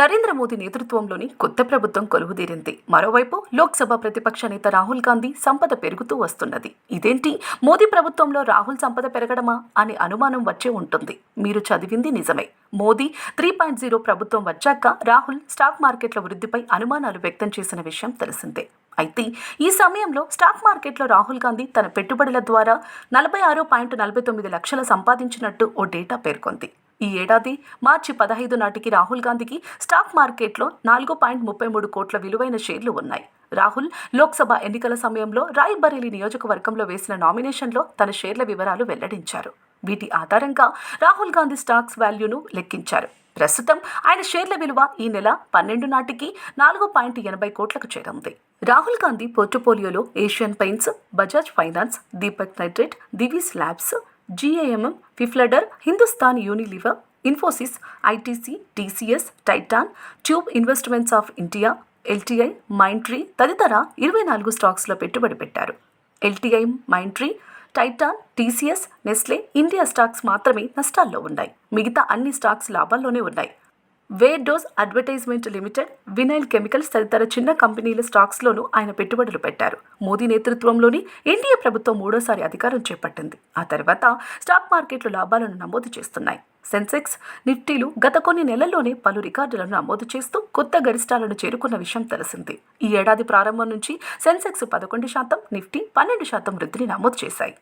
నరేంద్ర మోదీ నేతృత్వంలోని కొత్త ప్రభుత్వం కొలువుదీరింది. మరోవైపు లోక్సభ ప్రతిపక్ష నేత రాహుల్ గాంధీ సంపద పెరుగుతూ వస్తున్నది. ఇదేంటి? మోదీ ప్రభుత్వంలో రాహుల్ సంపద పెరగడమా అనే అనుమానం వచ్చే ఉంటుంది. మీరు చదివింది నిజమే. మోదీ త్రీ పాయింట్ జీరో ప్రభుత్వం వచ్చాక రాహుల్ స్టాక్ మార్కెట్ల వృద్ధిపై అనుమానాలు వ్యక్తం చేసిన విషయం తెలిసిందే. అయితే ఈ సమయంలో స్టాక్ మార్కెట్లో రాహుల్ గాంధీ తన పెట్టుబడుల ద్వారా నలభై ఆరు పాయింట్ నలభై తొమ్మిది లక్షల సంపాదించినట్టు ఓ డేటా పేర్కొంది. ఈ ఏడాది మార్చి పదహైదు నాటికి రాహుల్ గాంధీకి స్టాక్ మార్కెట్లో నాలుగు పాయింట్ ముప్పై మూడు కోట్ల విలువైన షేర్లు ఉన్నాయి. రాహుల్ లోక్సభ ఎన్నికల సమయంలో రాయ్బరేలీ నియోజకవర్గంలో వేసిన నామినేషన్లో తన షేర్ల వివరాలు వెల్లడించారు. వీటి ఆధారంగా రాహుల్ గాంధీ స్టాక్స్ వాల్యూను లెక్కించారు. ప్రస్తుతం ఆయన షేర్ల విలువ ఈ నెల పన్నెండు నాటికి నాలుగు పాయింట్ ఎనభై కోట్లకు చేరింది. Rahul Gandhi పోర్టుపోలియోలో Asian Paints Bajaj finance Deepak nitrate Divi's labs GMM Pfaudler Hindustan Unilever Infosys ITC TCS Titan tube investments of India LTI Mindtree తదితర ఇరవై నాలుగు స్టాక్స్లో పెట్టుబడి పెట్టారు. LTI Mindtree Titan TCS Nestle India stocks మాత్రమే నష్టాల్లో ఉన్నాయి. మిగతా అన్ని స్టాక్స్ లాభాల్లోనే ఉన్నాయి. వేర్ డోస్ అడ్వర్టైజ్మెంట్ లిమిటెడ్ వినైల్ కెమికల్స్ తదితర చిన్న కంపెనీల స్టాక్స్లోనూ ఆయన పెట్టుబడులు పెట్టారు. మోదీ నేతృత్వంలోని ఎన్డీఏ ప్రభుత్వం మూడోసారి అధికారం చేపట్టింది. ఆ తర్వాత స్టాక్ మార్కెట్లు లాభాలను నమోదు చేస్తున్నాయి. సెన్సెక్స్ నిఫ్టీలు గత కొన్ని నెలల్లోనే పలు రికార్డులను నమోదు చేస్తూ కొత్త గరిష్టాలను చేరుకున్న విషయం తెలిసింది. ఈ ఏడాది ప్రారంభం నుంచి సెన్సెక్స్ పదకొండు శాతం నిఫ్టీ పన్నెండు శాతం వృద్ధిని నమోదు చేశాయి.